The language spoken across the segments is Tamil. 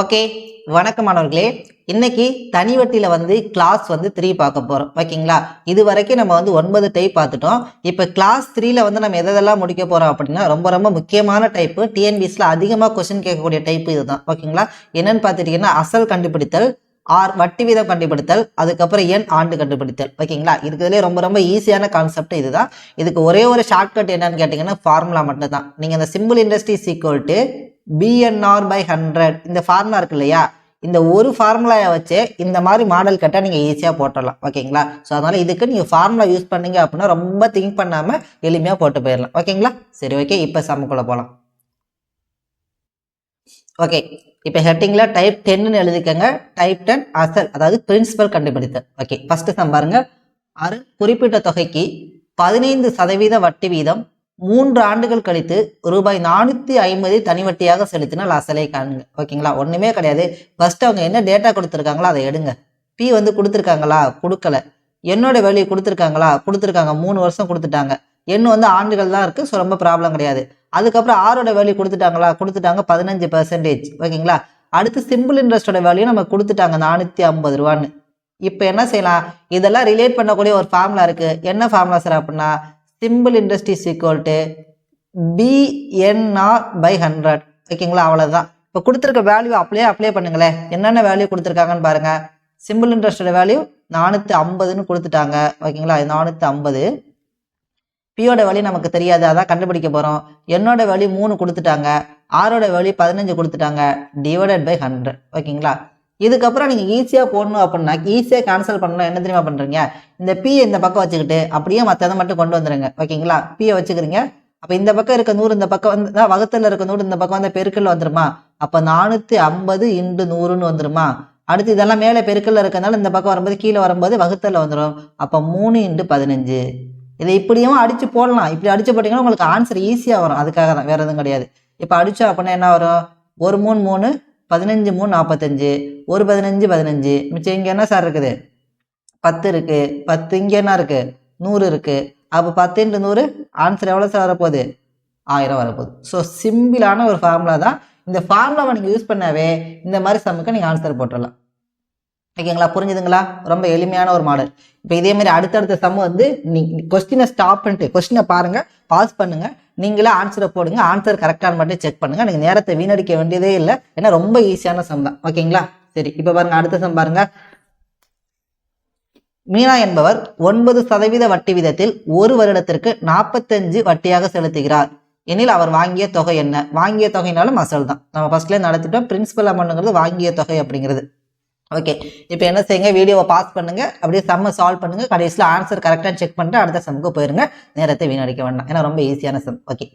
ஓகே வணக்கம் மாணவர்களே இன்னைக்கு தனி வட்டியில் வந்து கிளாஸ் வந்து த்ரீ பார்க்க போகிறோம் ஓகேங்களா இது வரைக்கும் நம்ம வந்து ஒன்பது டைப் பார்த்துட்டோம். இப்போ கிளாஸ் த்ரீல வந்து நம்ம எதெல்லாம் முடிக்க போகிறோம் அப்படின்னா ரொம்ப ரொம்ப முக்கியமான டைப்பு டிஎன்பிஎஸ்ல அதிகமாக கொஸ்டின் கேட்கக்கூடிய டைப்பு இதுதான். ஓகேங்களா என்னன்னு பார்த்துட்டீங்கன்னா அசல் கண்டுபிடித்தல் ஆர் வட்டி வீதம் கண்டுபிடித்தல் அதுக்கப்புறம் எண் ஆண்டு கண்டுபிடித்தல். ஓகேங்களா இருக்கிறதுலே ரொம்ப ரொம்ப ஈஸியான கான்செப்ட் இதுதான். இதுக்கு ஒரே ஒரு ஷார்ட்கட் என்னன்னு கேட்டிங்கன்னா ஃபார்முலா மட்டும் தான் நீங்கள் அந்த simple industry equal to PNR by hundred இந்த ஃபார்முலா இருக்கு இல்லையா? இந்த ஒரு ஃபார்முலாவை வச்சு இந்த மாதிரி மாடல் கட்டை நீங்கள் ஈஸியாக போட்டுடலாம். ஓகேங்களா? ஸோ அதனால் இதுக்கு நீங்கள் ஃபார்முலா யூஸ் பண்ணீங்க அப்படின்னா ரொம்ப திங்க் பண்ணாமல் எளிமையாக போட்டு போயிடலாம். ஓகேங்களா? சரி ஓகே. இப்போ சமக்குள்ள போகலாம் ஓகே. இப்போ ஹெட்டிங்கில் டைப் டென்னு எழுதிக்கங்க. டைப் டென் அசல் அதாவது பிரின்சிபல் கண்டுபிடித்தல். ஓகே. ஃபஸ்ட்டு சம் பாருங்க. அரு குறிப்பிட்ட தொகைக்கு பதினைந்து சதவீத வட்டி வீதம் மூன்று ஆண்டுகள் கழித்து ரூபாய் நானூற்றி ஐம்பதை தனிவட்டியாக செலுத்தினால் அசலை காணுங்க. ஓகேங்களா? ஒன்றுமே கிடையாது. ஃபர்ஸ்ட் அவங்க என்ன டேட்டா கொடுத்துருக்காங்களோ அதை எடுங்க. பி வந்து கொடுத்துருக்காங்களா? கொடுக்கல. என்னோட வேல்யூ கொடுத்துருக்காங்களா? கொடுத்துருக்காங்க. மூணு வருஷம் கொடுத்துட்டாங்க. எண் வந்து ஆண்டுகள் தான் இருக்குது ஸோ ரொம்ப ப்ராப்ளம் கிடையாது. அதுக்கப்புறம் ஆரோட வேல்யூ கொடுத்துட்டாங்களா? கொடுத்துட்டாங்க பதினஞ்சு பர்சன்டேஜ் ஓகேங்களா? அடுத்து சிம்பிள் இன்ட்ரெஸ்டோட வேல்யூ நம்ம கொடுத்துட்டாங்க நானூற்றி ஐம்பது ரூபான்னு. இப்போ என்ன செய்யலாம்? இதெல்லாம் ரிலேட் பண்ணக்கூடிய ஒரு ஃபார்முலா இருக்குது என்ன ஃபார்முலா சார் அப்படின்னா simple industries equal to PNR by hundred ஓகேங்களா அவ்வளோதான் இப்போ கொடுத்துருக்க வேல்யூ அப்படியே அப்ளை பண்ணுங்களேன் என்னென்ன வேல்யூ கொடுத்துருக்காங்கன்னு பாருங்கள் சிம்பிள் இன்ட்ரெஸ்டோட வேல்யூ நானூற்றி ஐம்பதுன்னு கொடுத்துட்டாங்க. ஓகேங்களா? நானூற்றி ஐம்பது. பியோட வேல்யூ நமக்கு தெரியாது. அதான் கண்டுபிடிக்க போகிறோம் என்னோட வேல்யூ மூணு கொடுத்துட்டாங்க. ஆரோட வேல்யூ பதினஞ்சு கொடுத்துட்டாங்க. டிவைடட் பை ஹண்ட்ரட் ஓகேங்களா? இதுக்கப்புறம் நீங்கள் ஈஸியாக போடணும் அப்படின்னா ஈஸியாக கேன்சல் பண்ணணும். என்ன தெரியுமா பண்ணுறீங்க இந்த பி இந்த பக்கம் வச்சுக்கிட்டு அப்படியே மற்றதை மட்டும் கொண்டு வந்துடுங்க ஓகேங்களா? பியை வச்சுக்கிறீங்க. அப்போ இந்த பக்கம் இருக்க நூறு இந்த பக்கம் வந்து தான் வகுத்தில் இருக்க நூறு இந்த பக்கம் வந்து பெருக்கல் வந்துருமா? அப்போ நானூற்றி ஐம்பது இண்டு நூறுன்னு வந்துருமா? அடுத்து இதெல்லாம் மேலே பெருக்கல்ல இருக்கிறதுனால இந்த பக்கம் வரும்போது கீழே வரும்போது வகுத்தில் வந்துடும் அப்போ மூணு இண்டு பதினஞ்சு. இதை இப்படியும் அடித்து போடலாம். இப்படி அடித்து போட்டிங்கன்னா உங்களுக்கு ஆன்சர் ஈஸியாக வரும். அதுக்காக தான் வேறு எதுவும் கிடையாது. இப்போ அடித்தோம் அப்படின்னா என்ன வரும்? ஒரு மூணு மூணு பதினஞ்சு மூணு நாற்பத்தஞ்சு ஒரு பதினஞ்சு பதினஞ்சு. மிச்சம் இங்கே என்ன சார் இருக்குது? பத்து இருக்கு. பத்து இங்கே என்ன இருக்கு? நூறு இருக்கு. அப்போ பத்து இன்ட்டு நூறு ஆன்சர் எவ்வளோ சார் வரப்போகுது? ஆயிரம் வரப்போகுது. ஸோ சிம்பிளான ஒரு ஃபார்முலா தான். இந்த ஃபார்முலாவை நீங்கள் யூஸ் பண்ணாவே இந்த மாதிரி சம்முக்கு நீங்கள் ஆன்சர் போட்டுடலாம் ஓகேங்களா புரிஞ்சுதுங்களா? ரொம்ப எளிமையான ஒரு மாடல் இப்போ இதே மாதிரி அடுத்தடுத்த சம் வந்து நீ கொஸ்டினை ஸ்டாப் பண்ணிட்டு கொஸ்டினை பாருங்கள் பாஸ் பண்ணுங்கள் நீங்களே ஆன்சரை போடுங்க ஆன்சர் கரெக்டான மட்டும் செக் பண்ணுங்க. நீங்கள் நேரத்தை வீணடிக்க வேண்டியதே இல்லை. ஏன்னா ரொம்ப ஈஸியான சம் தான். ஓகேங்களா சரி இப்போ பாருங்க அடுத்த சம் பாருங்க. மீனா என்பவர் ஒன்பது சதவீத வட்டி விதத்தில் ஒரு வருடத்திற்கு நாற்பத்தஞ்சு வட்டியாக செலுத்துகிறார். எனில் அவர் வாங்கிய தொகை என்ன? வாங்கிய தொகைனாலும் அசல் தான். நம்ம ஃபர்ஸ்ட்லேயே நடத்திட்டோம். பிரின்சிபல் அமௌண்ட்டுங்கிறது வாங்கிய தொகை அப்படிங்கிறது. ஓகே இப்போ என்ன செய்யுங்க? வீடியோவை பாஸ் பண்ணுங்க. அப்படியே செம்ம சால்வ் பண்ணுங்க. கடைசியில் ஆன்சர் கரெக்டாக செக் பண்ணிட்டு அடுத்த செம்முக்கு போயிருங்க. நேரத்தை வீணடிக்க வேண்டாம். ஏன்னா ரொம்ப ஈஸியான சம் ஓகே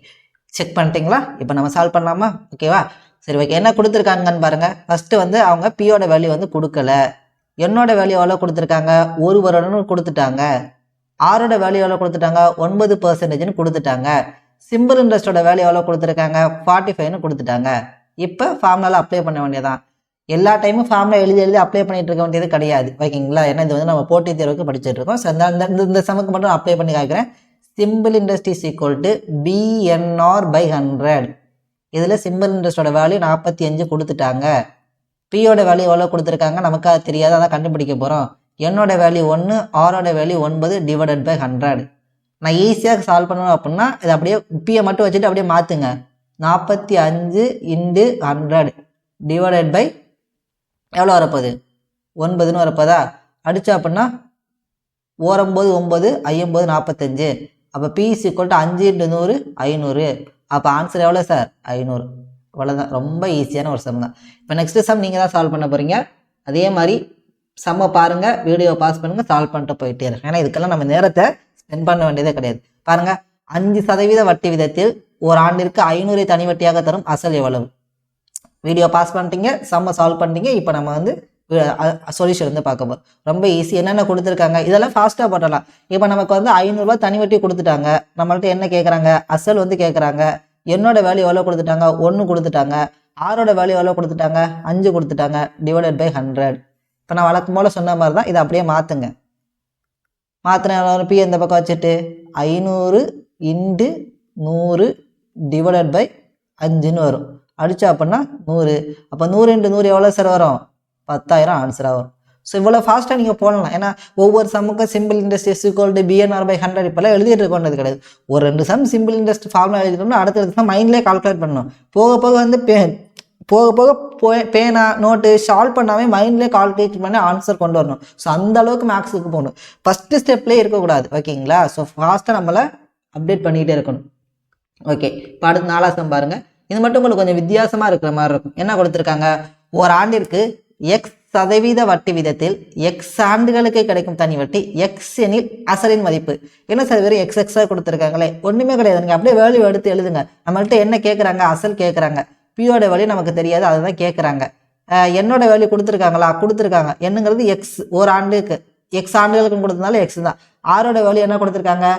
செக் பண்ணிட்டீங்களா? இப்போ நம்ம சால்வ் பண்ணலாமா? ஓகேவா சரி ஓகே என்ன கொடுத்துருக்காங்கன்னு பாருங்கள் ஃபஸ்ட்டு வந்து அவங்க பியோட வேல்யூ வந்து கொடுக்கல. என்னோட வேல்யூ எவ்வளோ கொடுத்துருக்காங்க? ஒரு வருடம்னு கொடுத்துட்டாங்க. ஆரோட வேல்யூ எவ்வளோ கொடுத்துட்டாங்க? ஒன்பது பர்சன்டேஜ்னு கொடுத்துட்டாங்க. சிம்பிள் இன்ட்ரெஸ்டோட வேல்யூ எவ்வளோ கொடுத்துருக்காங்க? ஃபார்ட்டி ஃபைவ்னு கொடுத்துட்டாங்க. இப்போ ஃபார்முலாவில் அப்ளை பண்ண வேண்டியதான் எல்லா டைமும் ஃபார்மில் எழுதி எழுதி அப்ளை பண்ணிட்டு இருக்க வேண்டியது கிடையாது. ஓகேங்களா ஏன்னா இது வந்து நம்ம போட்டித் தேர்வுக்கு படிச்சுட்டு இருக்கோம். ஸோ இந்த இந்த- இந்த சமக்கு மட்டும் அப்ளை பண்ணி காக்கிறேன் simple industries equal to PNR by hundred இதில் சிம்பிள் இண்டஸ்ட்ரியோட வேல்யூ நாற்பத்தி அஞ்சு கொடுத்துட்டாங்க. பியோட வேல்யூ எவ்வளோ கொடுத்துருக்காங்க? நமக்கு அது தெரியாது. அதான் கண்டுபிடிக்க போகிறோம் என்னோட வேல்யூ ஒன்று ஆரோட வேல்யூ ஒன்பது டிவைடட் பை ஹண்ட்ரட் நான் ஈஸியாக சால்வ் பண்ணணும் அப்படின்னா இதை அப்படியே பியை மட்டும் வச்சுட்டு அப்படியே மாற்றுங்க நாற்பத்தி அஞ்சு இன்டு ஹண்ட்ரட் டிவைடட் பை எவ்வளோ வரப்போகுது? ஒன்பதுன்னு வரப்போதா? அடித்தா அப்படின்னா ஓரம்போது ஒம்பது ஐம்பது நாற்பத்தஞ்சு அப்போ பிஇசி ஈக்குவல் டு அஞ்சு இன்ட்டு நூறு ஐநூறு. அப்போ ஆன்சர் எவ்வளோ சார் ஐநூறு. இவ்வளோதான் ரொம்ப ஈஸியான ஒரு சம் தான். இப்போ நெக்ஸ்ட் சம் நீங்கள் தான் சால்வ் பண்ண போகிறீங்க அதே மாதிரி சம்மை பாருங்கள் வீடியோ பாஸ் பண்ணுங்கள் சால்வ் பண்ணிட்டு போயிட்டே இருங்க. ஏன்னா இதுக்கெல்லாம் நம்ம நேரத்தை ஸ்பெண்ட் பண்ண வேண்டியதே கிடையாது. பாருங்கள் அஞ்சு சதவீத வட்டி விதத்தில் ஒரு ஆண்டிற்கு ஐநூறு தனி வட்டியாக தரும் அசல் எவ்வளவு? வீடியோ பாஸ் பண்ணிட்டீங்க செம்ம சால்வ் பண்ணிட்டீங்க. இப்போ நம்ம வந்து சொல்யூஷன் வந்து பார்க்க போகிறோம் ரொம்ப ஈஸி என்னென்ன கொடுத்துருக்காங்க? இதெல்லாம் ஃபாஸ்ட்டாக போட்டலாம். இப்போ நமக்கு வந்து ஐநூறுரூவா தனி வட்டி கொடுத்துட்டாங்க. நம்மள்ட்ட என்ன கேட்குறாங்க அசல் வந்து கேட்குறாங்க என்னோட வேல்யூ எவ்வளோ கொடுத்துட்டாங்க? ஒன்று கொடுத்துட்டாங்க. ஆரோட வேல்யூ எவ்வளோ கொடுத்துட்டாங்க? அஞ்சு கொடுத்துட்டாங்க. டிவைடட் பை ஹண்ட்ரட் இப்போ நான் வழக்கம் போல் சொன்ன மாதிரி தான் இதை அப்படியே மாற்றுங்க மாற்றின பி இந்த பக்கம் வச்சுட்டு? ஐநூறு இண்டு நூறு டிவைடட் பை அஞ்சுன்னு வரும். அடித்தா அப்படின்னா நூறு. அப்போ நூறு இன்ட்டு நூறு எவ்வளோ சார் வரும்? பத்தாயிரம் ஆன்சர் ஆகும். ஸோ இவ்வளோ ஃபாஸ்ட்டாக நீங்கள் போடலாம். ஏன்னா ஒவ்வொரு சம்முக்கும் simple interest equal to PNR by hundred இப்போல்லாம் எழுதிட்டு இருக்கோன்றது கிடையாது. ஒரு ரெண்டு சம் சிம்பிள் இண்டஸ்ட்ரி ஃபார்முலா எழுதிட்டோம்னா அடுத்தடுத்து தான் மைண்ட்லேயே கால்குலேட் பண்ணணும். போக போக வந்து பே போக போக போ- பேனா நோட்டு சால்வ் பண்ணாமே மைண்ட்லேயே கால்குலேட் பண்ணி ஆன்சர் கொண்டு வரணும். ஸோ அந்த அளவுக்கு மேக்ஸுக்கு போகணும். ஃபஸ்ட்டு ஸ்டெப்லேயே இருக்கக்கூடாது. ஓகேங்களா ஸோ ஃபாஸ்ட்டாக நம்மளை அப்டேட் பண்ணிக்கிட்டே இருக்கணும். ஓகே இப்போ அடுத்து நாலாவது பாருங்கள் இது மட்டும் உங்களுக்கு கொஞ்சம் வித்தியாசமாக இருக்கிற மாதிரி இருக்கும். என்ன கொடுத்துருக்காங்க? ஒரு ஆண்டிற்கு எக்ஸ் சதவீத வட்டி விதத்தில் எக்ஸ் ஆண்டுகளுக்கு கிடைக்கும் தனி வட்டி எக்ஸ் எனில் அசலின் மதிப்பு. என்ன சார் வெறும் எக்ஸ் எக்ஸாக கொடுத்துருக்காங்களே. ஒன்றுமே கிடையாது நீங்கள் அப்படியே வேல்யூ எடுத்து எழுதுங்க. நம்மள்ட்ட என்ன கேட்குறாங்க அசல் கேட்குறாங்க பியோட வேல்யூ நமக்கு தெரியாது. அதை தான் கேட்குறாங்க என்னோட வேல்யூ கொடுத்துருக்காங்களா? கொடுத்துருக்காங்க. என்னங்கிறது எக்ஸ் ஒரு ஆண்டுக்கு. எக்ஸ் ஆண்டுகளுக்கு கொடுத்ததுனால எக்ஸ் தான். ஆரோட வேல்யூ என்ன கொடுத்துருக்காங்க?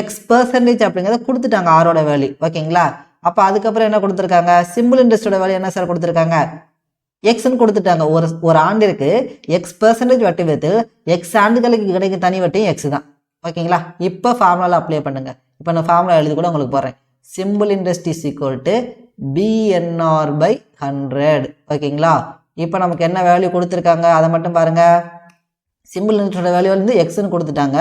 எக்ஸ் பர்சன்டேஜ் அப்படிங்கிறத கொடுத்துட்டாங்க ஆரோட வேல்யூ ஓகேங்களா அப்போ அதுக்கப்புறம் என்ன கொடுத்துருக்காங்க? சிம்பிள் இன்ட்ரெஸ்டோட வேல்யூ என்ன சார் கொடுத்துருக்காங்க? எக்ஸ்ன்னு கொடுத்துட்டாங்க. ஒரு ஒரு ஆண்டிற்கு எக்ஸ் பர்சன்டேஜ் வட்டி விதத்தில் எக்ஸ் ஆண்டுகளுக்கு கிடைக்கும் தனி வட்டியும் எக்ஸ் தான். ஓகேங்களா இப்போ ஃபார்முலாவில் அப்ளை பண்ணுங்க. இப்போ நான் ஃபார்முலா எழுதி கூட உங்களுக்கு போடுறேன். Simple interest is equal to PNR by hundred ஓகேங்களா இப்போ நமக்கு என்ன வேல்யூ கொடுத்துருக்காங்க? அதை மட்டும் பாருங்க. சிம்பிள் இன்ட்ரெஸ்டோட வேல்யூ வந்து எக்ஸ்ன்னு கொடுத்துட்டாங்க.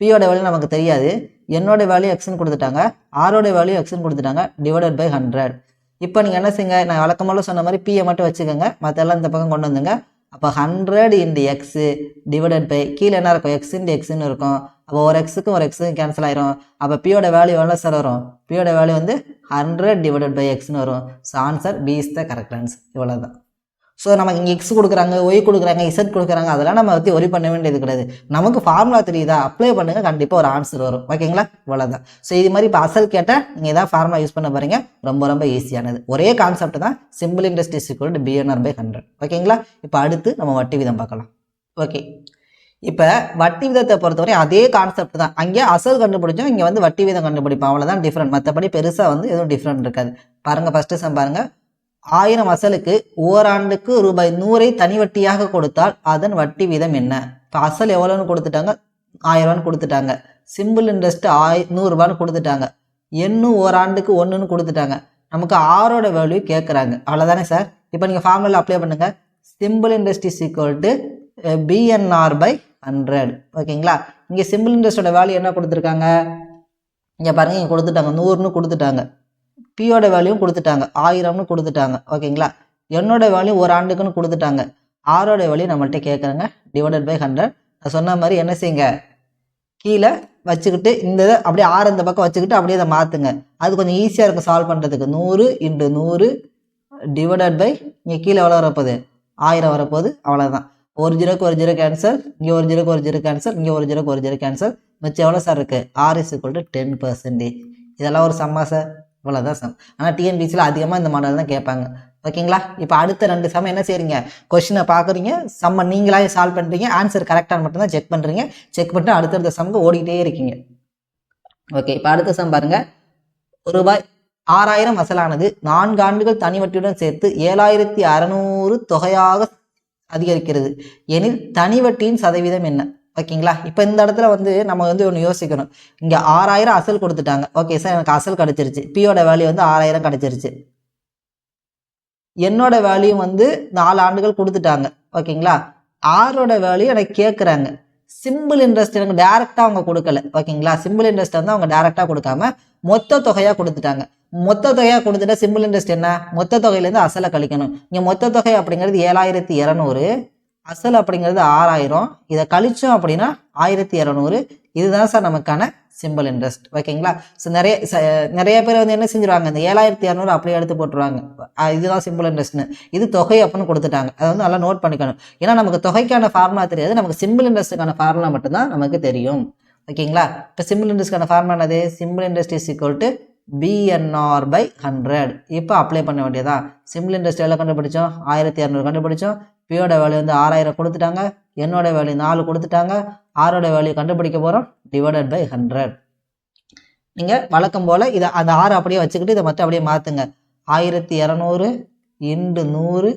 பியோட வேல்யூ நமக்கு தெரியாது. என்னோட வேல்யூ எக்ஸ்னு கொடுத்துட்டாங்க. ஆரோட வேல்யூ எக்ஸ்னு கொடுத்துட்டாங்க. டிவைடட் பை ஹண்ட்ரட் இப்போ நீங்கள் என்ன செய்யுங்க? நான் வழக்கமாக சொன்ன மாதிரி பிஏ மட்டும் வச்சுக்கோங்க. மற்றெல்லாம் இந்த பக்கம் கொண்டு வந்துங்க அப்போ hundred into x divided by கீழே என்ன இருக்கும்? எக்ஸ் இன்டு எக்ஸ்னு இருக்கும். அப்போ ஒரு எக்ஸுக்கும் ஒரு எக்ஸுக்கும் கேன்சல் ஆயிரும். அப்போ பியோட வேல்யூ எவ்வளோ சார் வரும்? பியோட வேல்யூ வந்து ஹண்ட்ரட் டிவைடட் பை எக்ஸ்னு வரும். So answer B is the correct answer இவ்வளோ தான் ஸோ நமக்கு இங்கே எக்ஸ் கொடுக்குறாங்க ஒய் கொடுக்குறாங்க இசட் கொடுக்குறாங்க அதெல்லாம் நம்ம பற்றி ஒரி பண்ண வேண்டியது கிடையாது. நமக்கு ஃபார்முலா தெரியுதா? அப்ளை பண்ணுங்கள் கண்டிப்பாக ஒரு ஆன்சர் வரும். ஓகேங்களா இவ்வளோதான் ஸோ இது மாதிரி இப்போ அசல் கேட்டால் நீங்கள் இதான் ஃபார்முலா யூஸ் பண்ண பாருங்க ரொம்ப ரொம்ப ஈஸியானது ஒரே கான்செப்ட் தான் சிம்பிள் இண்டஸ்ட்ரி கூட பிஎன்ஆர் பை ஹண்ட்ரட் ஓகேங்களா இப்போ அடுத்து நம்ம வட்டி விதம் பார்க்கலாம். ஓகே இப்போ வட்டி விதத்தை பொறுத்தவரை அதே கான்செப்ட் தான். அங்கே அசல் கண்டுபிடிச்சோம் இங்கே வந்து வட்டி விதம் கண்டுபிடிப்போம். அவ்வளோதான் டிஃப்ரெண்ட் மற்றபடி பெருசாக வந்து எதுவும் டிஃப்ரெண்ட் இருக்காது. பாருங்கள் ஃபஸ்ட்டு சம் பாருங்கள் ஆயிரம் அசலுக்கு ஓராண்டுக்கு ரூபாய் நூறை தனி வட்டியாக கொடுத்தால் அதன் வட்டி வீதம் என்ன? இப்போ அசல் எவ்வளோன்னு கொடுத்துட்டாங்க? ஆயிரம் ரூபான்னு கொடுத்துட்டாங்க. சிம்பிள் இன்ட்ரெஸ்ட் ஆய் நூறுரூபான்னு கொடுத்துட்டாங்க. எண்ணும் ஓராண்டுக்கு ஒன்றுன்னு கொடுத்துட்டாங்க. நமக்கு ஆரோட வேல்யூ கேட்குறாங்க அவ்வளோதானே சார் இப்போ நீங்கள் ஃபார்முலா அப்ளை பண்ணுங்கள் simple interest is equal to PNR by hundred ஓகேங்களா? இங்கே சிம்பிள் இன்ட்ரெஸ்டோட வேல்யூ என்ன கொடுத்துருக்காங்க? இங்கே பாருங்கள் இங்கே கொடுத்துட்டாங்க. நூறுன்னு கொடுத்துட்டாங்க. பியோட வேல்யூ கொடுத்துட்டாங்க. ஆயிரம்னு கொடுத்துட்டாங்க. ஓகேங்களா என்னோட வேல்யூ ஒரு ஆண்டுக்குன்னு கொடுத்துட்டாங்க. ஆரோட வேல்யூ நம்மள்ட்ட கேட்குறாங்க. டிவைடட் பை ஹண்ட்ரட் நான் சொன்ன மாதிரி என்ன செய்யுங்க? கீழே வச்சுக்கிட்டு இந்த இதை அப்படியே ஆறு இந்த பக்கம் வச்சுக்கிட்டு அப்படியே அதை மாற்றுங்க அது கொஞ்சம் ஈஸியாக இருக்கும் சால்வ் பண்ணுறதுக்கு நூறு இன்ட்டு நூறு டிவைடட் பை இங்கே கீழே எவ்வளோ வரப்போகுது? ஆயிரம் வரப்போகுது. அவ்வளோதான் ஒரு ஜீரோக்கு ஒரு ஜீரோ கேன்சல் இங்கே ஒரு ஜீரோக்கு ஒரு ஜீரோ கேன்சல் இங்கே ஒரு ஜீரோக்கு ஒரு ஜீரோ கேன்சல் மிச்சம் எவ்வளோ சார் இருக்குது ஆர் இஸ் டென் பர்சன்டேஜ் இதெல்லாம் ஒரு சம்மா சார் இவ்வளோதான் சம் ஆனால் டிஎன்பிசியில் அதிகமாக இந்த மாடல் தான் கேட்பாங்க. ஓகேங்களா? இப்போ அடுத்த ரெண்டு சம் என்ன செய்கிறீங்க கொஷினை பார்க்குறீங்க சம்ம நீங்களாவே சால்வ் பண்ணுறீங்க ஆன்சர் கரெக்டாக மட்டும்தான் செக் பண்ணுறீங்க செக் பண்ணிட்டு அடுத்தடுத்த சம்க்கு ஓடிக்கிட்டே இருக்கீங்க. ஓகே இப்போ அடுத்த சம் பாருங்கள் ரூபாய் ஆறாயிரம் வசலானது. நான்கு ஆண்டுகள் தனி வட்டியுடன் சேர்த்து ஏழாயிரத்தி அறநூறு தொகையாக அதிகரிக்கிறது. எனில் தனி வட்டியின் சதவீதம் என்ன? ஓகேங்களா? இப்போ இந்த இடத்துல வந்து நம்ம வந்து ஒன்று யோசிக்கணும். இங்கே ஆறாயிரம் அசல் கொடுத்துட்டாங்க. ஓகே சார் எனக்கு அசல் கிடச்சிருச்சு. பியோட வேல்யூ வந்து ஆறாயிரம் கிடச்சிருச்சு. என்னோட வேல்யூ வந்து நாலு ஆண்டுகள் கொடுத்துட்டாங்க. ஓகேங்களா? ஆரோட வேல்யூ எனக்கு கேட்குறாங்க சிம்பிள் இன்ட்ரெஸ்ட் எனக்கு டேரெக்டாக அவங்க கொடுக்கல. ஓகேங்களா? சிம்பிள் இன்ட்ரெஸ்ட் வந்து அவங்க டேரெக்டாக கொடுக்காம மொத்த தொகையாக கொடுத்துட்டாங்க. மொத்த தொகையாக கொடுத்துட்டா சிம்பிள் இன்ட்ரெஸ்ட் என்ன? மொத்த தொகையிலேருந்து அசலை கழிக்கணும். இங்கே மொத்த தொகை அப்படிங்கிறது ஏழாயிரத்தி இரநூறு. அசல் அப்படிங்கிறது ஆறாயிரம். இதை கழிச்சோம் அப்படின்னா ஆயிரத்தி இரநூறு. இதுதான் சார் நமக்கான சிம்பிள் இன்ட்ரெஸ்ட் ஓகேங்களா ஸோ நிறைய ச- நிறைய பேர் வந்து என்ன செஞ்சுருவாங்க? இந்த ஏழாயிரத்தி இரநூறு அப்படியே எடுத்து போட்டுருவாங்க. இதுதான் சிம்பிள் இன்ட்ரெஸ்ட்னு இது தொகை அப்படின்னு கொடுத்துட்டாங்க. அதை வந்து நல்லா நோட் பண்ணிக்கணும். ஏன்னா நமக்கு தொகைக்கான ஃபார்முலா தெரியாது. நமக்கு சிம்பிள் இன்ட்ரெஸ்ட்டுக்கான ஃபார்முலா மட்டும்தான் நமக்கு தெரியும். ஓகேங்களா இப்போ சிம்பிள் இன்ட்ரெஸ்ட்கான ஃபார்முலா என்னது? Simple interest is equal to PNR by hundred இப்போ அப்ளை பண்ண வேண்டியதா சிம்பிள் இன்ட்ரெஸ்ட் எவ்வளோ கண்டுபிடிச்சோம்? ஆயிரத்தி இரநூறு கண்டுபிடிச்சோம். பியோட வேல்யூ வந்து ஆறாயிரம் கொடுத்துட்டாங்க. என்னோட வேல்யூ நாலு கொடுத்துட்டாங்க. ஆரோட வேல்யூ கண்டுபிடிக்க போகிறோம் டிவைடட் பை ஹண்ட்ரட் நீங்கள் வழக்கம் போல் இதை அந்த ஆறு அப்படியே வச்சுக்கிட்டு இதை மட்டும் அப்படியே மாற்றுங்க ஆயிரத்தி இரநூறு இண்டு நூறு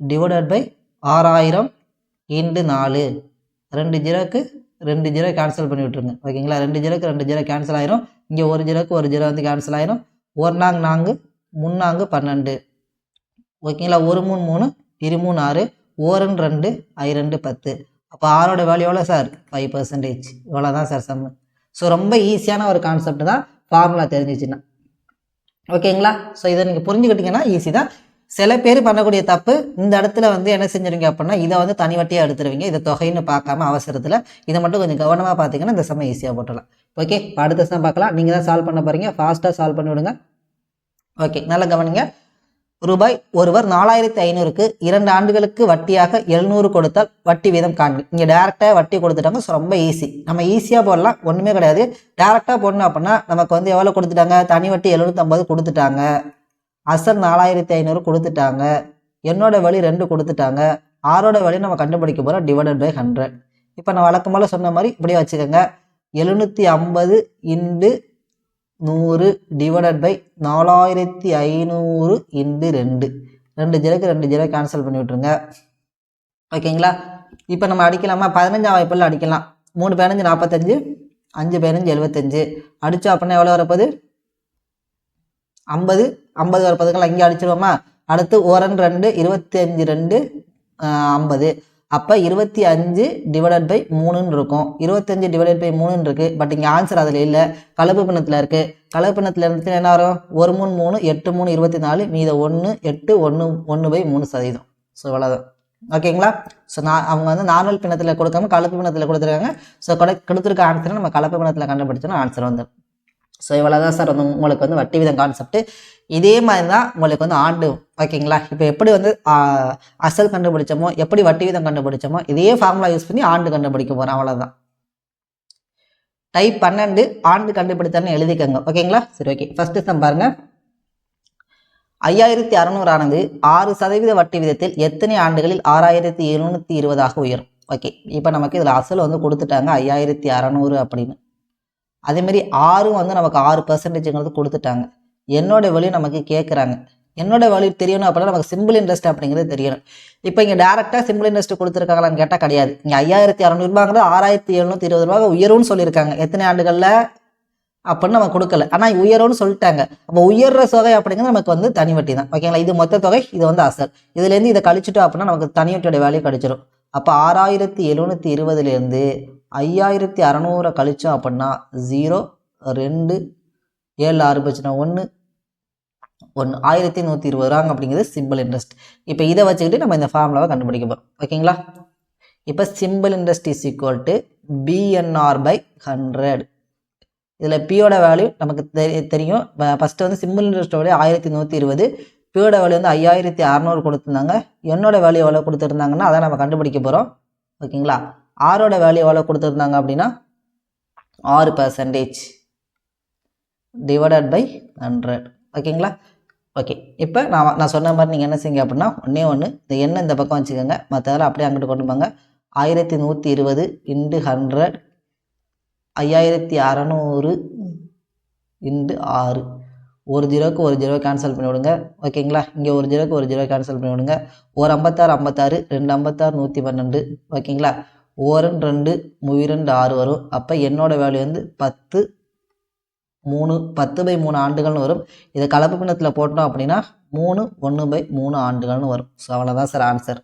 டிவைடட் பை ஆறாயிரம் இண்டு நாலு. ரெண்டு ஜீரோக்கு ரெண்டு ஜீரோ கேன்சல் பண்ணி விட்ருங்க ஓகேங்களா? ரெண்டு ஜீரோக்கு ரெண்டு ஜீரோ கேன்சல் ஆயிரும். இங்கே ஒரு ஜீரோக்கு ஒரு ஜீரோ வந்து கேன்சல் ஆயிரும். ஒரு நாங்கு நான்கு முன்னாங்கு பன்னெண்டு. ஓகேங்களா? ஒரு மூணு மூணு இரு மூணு ஆறு. ஓரன் ரெண்டு ஐ ரெண்டு பத்து. அப்போ ஆரோட வேல்யூ எவ்வளோ சார் ஃபைவ் பர்சன்டேஜ் இவ்வளோ தான் சார் சம்மு ஸோ ரொம்ப ஈஸியான ஒரு கான்செப்ட் தான் ஃபார்முலா தெரிஞ்சிச்சுன்னா. ஓகேங்களா ஸோ இதை நீங்கள் புரிஞ்சுக்கிட்டீங்கன்னா ஈஸி தான். சில பேர் பண்ணக்கூடிய தப்பு இந்த இடத்துல வந்து என்ன செஞ்சிருவீங்க அப்படின்னா இதை வந்து தனிவட்டியாக எடுத்துருவீங்க. இதை தொகைன்னு பார்க்காம அவசரத்தில் இதை மட்டும் கொஞ்சம் கவனமாக பார்த்தீங்கன்னா இந்த சமயம் ஈஸியாக போட்டலாம் ஓகே இப்போ அடுத்த சம் பார்க்கலாம். நீங்கள் தான் சால்வ் பண்ண போகிறீங்க ஃபாஸ்ட்டாக சால்வ் பண்ணி விடுங்க. ஓகே நல்லா கவனிங்க. ரூபாய் ஒருவர் நாலாயிரத்தி ஐநூறுக்கு இரண்டு ஆண்டுகளுக்கு வட்டியாக எழுநூறு கொடுத்தால் வட்டி வீதம் காண்பி இங்கே டேரெக்டாக வட்டி கொடுத்துட்டாங்க ஸோ ரொம்ப ஈஸி நம்ம ஈஸியாக போடலாம் ஒன்றுமே கிடையாது. டேரெக்டாக போடணும் அப்படின்னா நமக்கு வந்து எவ்வளோ கொடுத்துட்டாங்க? தனி வட்டி எழுநூற்றம்பது கொடுத்துட்டாங்க. அசல் நாலாயிரத்தி ஐநூறு கொடுத்துட்டாங்க. என்னோட வழி ரெண்டு கொடுத்துட்டாங்க. ஆறோட வழி நம்ம கண்டுபிடிக்க போகிறோம் டிவைடட் பை ஹண்ட்ரட் இப்போ நான் வழக்கமால சொன்ன மாதிரி இப்படியே வச்சுக்கோங்க. எழுநூற்றி ஐம்பது இன்டு நூறு டிவைடட் பை நாலாயிரத்தி ஐநூறு இன்டு ரெண்டு. ரெண்டு ஜீரோக்கு ரெண்டு ஜீரோ கேன்சல் பண்ணி விட்ருங்க ஓகேங்களா? இப்போ நம்ம அடிக்கலாமா? பதினஞ்சாம் வாய்ப்பில் அடிக்கலாம். மூணு பதினஞ்சு நாற்பத்தஞ்சு அஞ்சு பதினஞ்சு எழுபத்தஞ்சு அடித்தோம் அப்படின்னா எவ்வளோ வரப்போகுது? ஐம்பது. ஐம்பது வரப்போதுங்களா இங்கே அடிச்சிருவோமா? அடுத்து ஒரன் ரெண்டு இருபத்தஞ்சு ரெண்டு ஐம்பது. அப்போ இருபத்தி அஞ்சு டிவைடட் பை மூணுன்னு இருக்கும். இருபத்தஞ்சு டிவைடட் பை மூணுன்னு இருக்குது பட் இங்கே ஆன்சர் அதில் இல்லை. கலப்பு பிணத்தில் இருக்குது கலப்பு பிணத்தில் இருந்துச்சுன்னா என்ன வரும்? ஒரு மூணு மூணு எட்டு மூணு இருபத்தி நாலு மீத ஒன்று எட்டு ஒன்று ஒன்று பை மூணு சதவீதம். ஸோ இவ்வளோதான் ஓகேங்களா ஸோ நான் அவங்க வந்து நார்மல் பிணத்தில் கொடுக்காம கலப்பு பிணத்தில் கொடுத்துருக்காங்க. ஸோ கொடை கொடுத்துருக்க ஆன்சரை நம்ம கலப்பு பிணத்தில் கண்டுபிடிச்சோன்னா ஆன்சர் வந்துடும் ஸோ இவ்வளோ தான் சார் வந்து உங்களுக்கு வந்து வட்டி விதம் கான்செப்ட் இதே மாதிரி தான் உங்களுக்கு வந்து ஆண்டு ஓகேங்களா இப்போ எப்படி வந்து அசல் கண்டுபிடிச்சோமோ எப்படி வட்டி விதம் கண்டுபிடிச்சோமோ இதே ஃபார்முலா யூஸ் பண்ணி ஆண்டு கண்டுபிடிக்க போகிறோம் அவ்வளோதான் டைப் பன்னெண்டு ஆண்டு கண்டுபிடித்தான்னு எழுதிக்கோங்க ஓகேங்களா சரி ஓகே ஃபஸ்ட்டு சம் பாருங்க. ஐயாயிரத்தி அறநூறானது ஆறு சதவீத வட்டி விதத்தில் எத்தனை ஆண்டுகளில் ஆறாயிரத்தி எழுநூற்றி இருபதாக உயரும்? ஓகே இப்போ நமக்கு இதில் அசல் வந்து கொடுத்துட்டாங்க ஐயாயிரத்தி அறநூறு அப்படின்னு. அதேமாரி ஆறும் வந்து நமக்கு ஆறு பர்சன்டேஜுங்கிறது கொடுத்துட்டாங்க. என்னோட வழி நமக்கு கேட்குறாங்க என்னோட வழி தெரியணும் அப்படின்னா நமக்கு சிம்பிள் இன்ட்ரெஸ்ட் அப்படிங்கிறது தெரியணும். இப்போ இங்கே டேரெக்டாக சிம்பிள் இன்ட்ரெஸ்ட் கொடுத்துருக்காங்களான்னு கேட்டால் கிடையாது. இங்கே ஐயாயிரத்தி அறநூறுபாங்கிறது ஆறாயிரத்தி எழுநூற்றி இருபது ரூபா உயரும்னு சொல்லியிருக்காங்க. எத்தனை ஆண்டுகளில்? அப்படின்னு நம்ம கொடுக்கல. ஆனால் உயரும்னு சொல்லிட்டாங்க. அப்போ உயர்ற தொகை அப்படிங்கிறது நமக்கு வந்து தனி வட்டி தான் ஓகேங்களா? இது மொத்த தொகை இது வந்து அசல். இதுலேருந்து இதை கழிச்சிட்டோம் அப்படின்னா நமக்கு தனி வட்டியோட வேல்யூ கிடைச்சிரும். அப்போ ஆறாயிரத்தி எழுநூற்றி இருபதுலேருந்து ஐயாயிரத்தி அறநூறை கழித்தோம் அப்படின்னா ஜீரோ ரெண்டு ஏழு ஆறு போச்சுன்னா ஒன்று ஒன்று ஆயிரத்தி நூற்றி இருபது ரூபாங்க அப்படிங்கிறது சிம்பிள் இன்ட்ரெஸ்ட் இப்போ இதை வச்சுக்கிட்டு நம்ம இந்த ஃபார்முலாவை கண்டுபிடிக்க போகிறோம் ஓகேங்களா? இப்போ simple interest is equal to PNR by hundred இதில் பியோட வேல்யூ நமக்கு தெரி தெரியும். ஃபஸ்ட்டு வந்து சிம்பிள் இன்ட்ரெஸ்ட் ஆயிரத்தி நூற்றி இருபது பியோட வேல்யூ வந்து ஐயாயிரத்தி அறநூறு கொடுத்துருந்தாங்க. என்னோட வேல்யூ எவ்வளோ கொடுத்துருந்தாங்கன்னா அதை நம்ம கண்டுபிடிக்க போகிறோம் ஓகேங்களா? ஆரோட வேல்யூ எவ்வளோ கொடுத்துருந்தாங்க அப்படின்னா ஆறு பர்சன்டேஜ் டிவைடட் பை ஹண்ட்ரட் ஓகேங்களா? ஓகே. இப்போ நான் நான் சொன்ன மாதிரி நீங்கள் என்ன செய்யுங்க அப்படின்னா ஒன்றே ஒன்று இந்த எண்ணெய் இந்த பக்கம் வச்சுக்கோங்க. மற்றதெல்லாம் அப்படியே அங்கிட்டு கொண்டு போங்க. ஆயிரத்தி நூற்றி இருபது இன்டு ஹண்ட்ரட் ஐயாயிரத்தி அறநூறு இன்டு ஆறு. ஒரு ஜீரோக்கு ஒரு ஜீரோ கேன்சல் பண்ணி விடுங்க ஓகேங்களா இங்கே ஒரு ஜீரோக்கு ஒரு ஜீரோ கேன்சல் பண்ணி விடுங்க ஒரு ஐம்பத்தாறு ஐம்பத்தாறு ரெண்டு ஐம்பத்தாறு நூற்றி பன்னெண்டு. ஓகேங்களா ஓரன் ரெண்டு முவிரெண்டு ஆறு வரும். அப்போ என்னோடய வேல்யூ வந்து பத்து மூணு பத்து பை மூணு ஆண்டுகள்னு வரும். இதை கலப்பு பின்னத்தில் போட்டோம் அப்படின்னா மூணு ஒன்று பை மூணு ஆண்டுகள்னு வரும். ஸோ அவ்வளோதான் சார் ஆன்சர்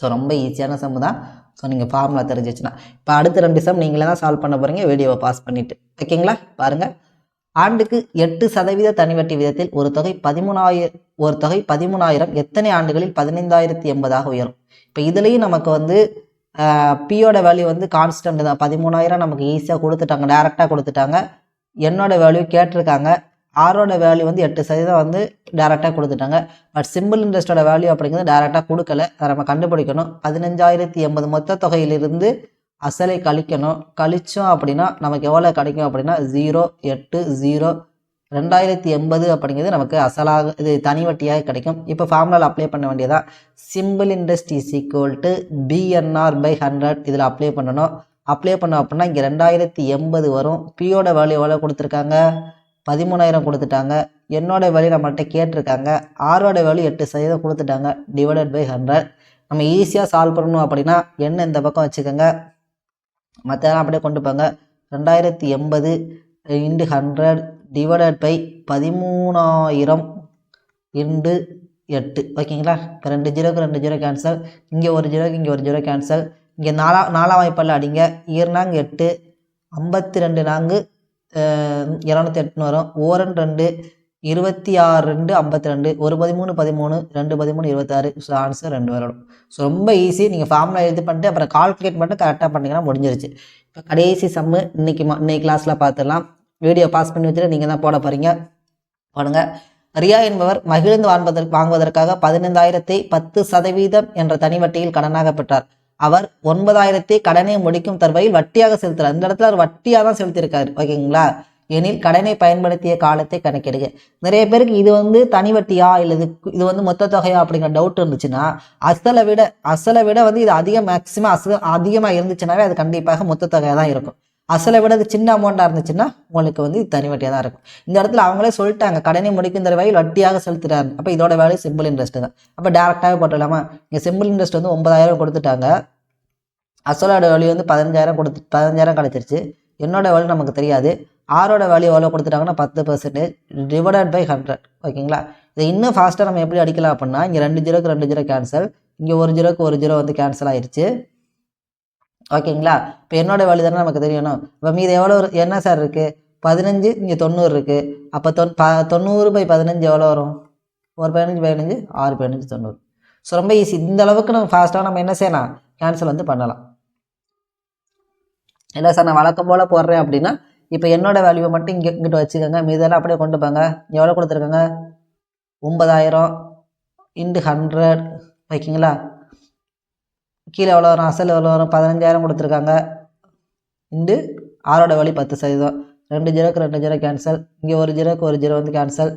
ஸோ ரொம்ப ஈஸியான சம் தான். ஸோ நீங்கள் ஃபார்முலா தெரிஞ்சிச்சுன்னா. இப்போ அடுத்த ரெண்டு சம் நீங்களே தான் சால்வ் பண்ண போகிறீங்க வீடியோவை பாஸ் பண்ணிவிட்டு ஓகேங்களா பாருங்கள் ஆண்டுக்கு எட்டு சதவீத தனிவட்டி விதத்தில் ஒரு தொகை பதிமூணாயிரம் ஒரு தொகை பதிமூணாயிரம் எத்தனை ஆண்டுகளில் பதினைந்தாயிரத்தி எண்பதாக உயரும்? இப்போ இதுலேயும் நமக்கு வந்து பியோட வேல்யூ வந்து கான்ஸ்டன்ட் தான். பதிமூணாயிரம் நமக்கு ஈஸியாக கொடுத்துட்டாங்க டேரெக்டாக கொடுத்துட்டாங்க. என்னோட வேல்யூ கேட்டிருக்காங்க. ஆரோட வேல்யூ வந்து எட்டு சதவீதம் வந்து டேரெக்டாக கொடுத்துட்டாங்க. பட் சிம்பிள் இன்ட்ரெஸ்டோட வேல்யூ அப்படிங்கிறது டேரெக்டாக கொடுக்கல. அதை நம்ம கண்டுபிடிக்கணும். பதினஞ்சாயிரத்தி எண்பது மொத்த தொகையிலிருந்து அசலை கழிக்கணும். கழித்தோம் அப்படின்னா நமக்கு எவ்வளோ கிடைக்கும் அப்படின்னா ஜீரோ எட்டு ஜீரோ ரெண்டாயிரத்தி எண்பது அப்படிங்கிறது நமக்கு அசலாக இது தனி வட்டியாக கிடைக்கும். இப்போ ஃபார்முலாவில் அப்ளை பண்ண வேண்டியதா simple interest is equal to PNR by hundred இதில் அப்ளை பண்ணணும். அப்ளை பண்ணோம் அப்படின்னா இங்கே ரெண்டாயிரத்தி எண்பது வரும். பியோட வேல்யூ எவ்வளோ கொடுத்துருக்காங்க? பதிமூணாயிரம் கொடுத்துட்டாங்க. என்னோட வேல்யூ நம்மள்கிட்ட கேட்டிருக்காங்க. ஆரோட வேல்யூ எட்டு சதவீதம் கொடுத்துட்டாங்க. டிவைடட் பை ஹண்ட்ரட் நம்ம ஈஸியாக சால்வ் பண்ணணும் அப்படின்னா என்ன இந்த பக்கம் வச்சுக்கோங்க. மற்றதெல்லாம் அப்படியே கொண்டு போங்க. ரெண்டாயிரத்தி எண்பது இன்டு ஹண்ட்ரட் டிவைடட் பை பதிமூணாயிரம் இன்டு எட்டு. ஓகேங்களா? இப்போ ரெண்டு ஜீரோக்கு ரெண்டு ஜீரோ கேன்சல் இங்கே ஒரு ஜீரோக்கு இங்கே ஒரு ஜீரோ கேன்சல் இங்கே நாலா நாலாம் வாய்ப்பால் அடிங்க. ஈர்னாங்க எட்டு ஐம்பத்தி ரெண்டு நான்கு இரநூத்தி எட்டுன்னு வரும். ஓரன் ரெண்டு இருபத்தி ஆறு ரெண்டு ஐம்பத்தி ரெண்டு ஒரு பதிமூணு பதிமூணு ரெண்டு பதிமூணு இருபத்தாறு. ஸோ ஆன்சர் ரெண்டு வரும் ஸோ ரொம்ப ஈஸி நீங்கள் ஃபார்முலா எழுதி பண்ணிட்டு அப்புறம் கால்குலேட் மட்டும் கரெக்டாக பண்ணிங்கன்னா முடிஞ்சிருச்சு. இப்போ கடைசி சம்மு இன்னைக்கு இன்னைக்கு கிளாஸில் பார்த்துடலாம் வீடியோ பாஸ் பண்ணி வச்சுட்டு நீங்கள் தான் போட போகிறீங்க போடுங்க. ரியா என்பவர் மகிழ்ந்து வாழ்வதற்கு வாங்குவதற்காக பதினைந்தாயிரத்தை பத்து சதவீதம் என்ற தனி வட்டியில் கடனாக பெற்றார். அவர் ஒன்பதாயிரத்தை கடனை முடிக்கும் தருவையில் வட்டியாக செலுத்துறார். இந்த இடத்துல அவர் வட்டியாக தான் செலுத்தியிருக்காரு. ஓகேங்களா? எனில் கடனை பயன்படுத்திய காலத்தை கணக்கிடுங்க நிறைய பேருக்கு இது வந்து தனி வட்டியா இல்லை இது இது வந்து மொத்த தொகையா அப்படிங்கிற டவுட் இருந்துச்சுன்னா அசலை விட அசலை விட வந்து இது அதிகம் மேக்ஸிமம் அசு அதிகமாக இருந்துச்சுனாவே அது கண்டிப்பாக மொத்த தொகையாக தான் இருக்கும். அசலை விட அது சின்ன அமௌண்ட்டாக இருந்துச்சுன்னா உங்களுக்கு வந்து இது தனி வட்டியாக தான் இருக்கும். இந்த இடத்துல அவங்களே சொல்லிட்டாங்க கடனை முடிக்கும் தருவாயில் வட்டியாக செலுத்துறாரு. அப்போ இதோட வேலை சிம்பிள் இன்ட்ரெஸ்ட் தான். அப்போ டேரெக்டாகவே போட்டுடலாமா? இங்கே சிம்பிள் இன்ட்ரெஸ்ட் வந்து ஒன்பதாயிரம் கொடுத்துட்டாங்க. அசலோட வழி வந்து பதினஞ்சாயிரம் கொடுத்து பதினஞ்சாயிரம் கிடச்சிருச்சு. என்னோட வேல்யூ நமக்கு தெரியாது. ஆரோட வேல்யூ எவ்வளோ கொடுத்துட்டாங்கன்னா பத்து பர்சன்டேஜ் டிவைடட் பை ஹண்ட்ரட் ஓகேங்களா? இதை இன்னும் ஃபாஸ்ட்டாக நம்ம எப்படி அடிக்கலாம் அப்படின்னா இங்கே ரெண்டு ஜீரோக்கு ரெண்டு ஜீரோ கேன்சல் இங்கே ஒரு ஜீரோக்கு ஒரு ஜீரோ வந்து கேன்சல் ஆயிடுச்சு ஓகேங்களா? இப்போ என்னோட வேல்யூ தானே நமக்கு தெரியணும். இப்போ மீது எவ்வளோ என்ன சார் இருக்குது பதினஞ்சு இங்கே தொண்ணூறு இருக்குது அப்போ தொன் ப தொண்ணூறு பை பதினஞ்சு எவ்வளோ வரும்? ஒரு பதினஞ்சு பதினஞ்சு ஆறு பதினஞ்சு தொண்ணூறு. ஸோ ரொம்ப ஈஸி இந்த அளவுக்கு நம்ம ஃபாஸ்ட்டாக நம்ம என்ன செய்யலாம்? கேன்சல் வந்து பண்ணலாம். இல்லை சார் நான் வழக்கம் போல் போடுறேன் அப்படின்னா இப்போ என்னோட வேல்யூவை மட்டும் இங்கே இங்கிட்ட வச்சுக்கோங்க. மீதெல்லாம் அப்படியே கொண்டு போங்க. எவ்வளோ கொடுத்துருக்காங்க? ஒன்பதாயிரம் இன்டு ஹண்ட்ரட் ஓகேங்களா கீழே எவ்வளோ வரும்? அசல் எவ்வளோ வரும்? பதினஞ்சாயிரம் கொடுத்துருக்காங்க. இண்டு ஆறோட வழி பத்து சதவீதம். ரெண்டு ஜீரோக்கு ரெண்டு ஜீரோ கேன்சல் இங்கே ஒரு ஜீரோக்கு ஒரு ஜீரோ வந்து கேன்சல்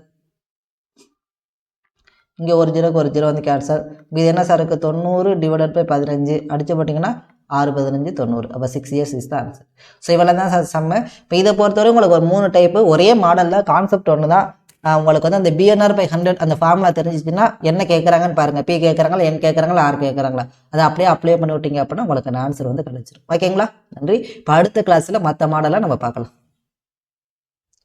இங்கே ஒரு ஜீரோக்கு ஒரு ஜீரோ வந்து கேன்சல் இது என்ன சார் இருக்குது தொண்ணூறு டிவைடட் பை பதினஞ்சு. அடிச்சு போட்டிங்கன்னா ஆறு பதினஞ்சு தொண்ணூறு. அப்போ சிக்ஸ் இயர்ஸ் இஸ் தான் ஆன்சர் ஸோ இவ்வளோ தான் சார் செம்ம இப்போ இதை பொறுத்தவரை உங்களுக்கு ஒரு மூணு டைப்பு ஒரே மாடலில் கான்செப்ட் ஒன்று தான் உங்களுக்கு வந்து அந்த பிஎன்ஆர் பை ஹண்ட்ரட் அந்த ஃபார்முலா தெரிஞ்சிச்சுன்னா என்ன கேட்குறாங்கன்னு பாருங்கள் பி கேட்குறாங்களா என் கேட்குறாங்களா ஆர் கேட்குறாங்களா அதை அப்படியே அப்ளை பண்ணி விட்டீங்க அப்படின்னா உங்களுக்கு ஆன்சர் வந்து கிடச்சிடும் ஓகேங்களா நன்றி. இப்போ அடுத்த கிளாஸில் மற்ற மாடலாக நம்ம பார்க்கலாம்.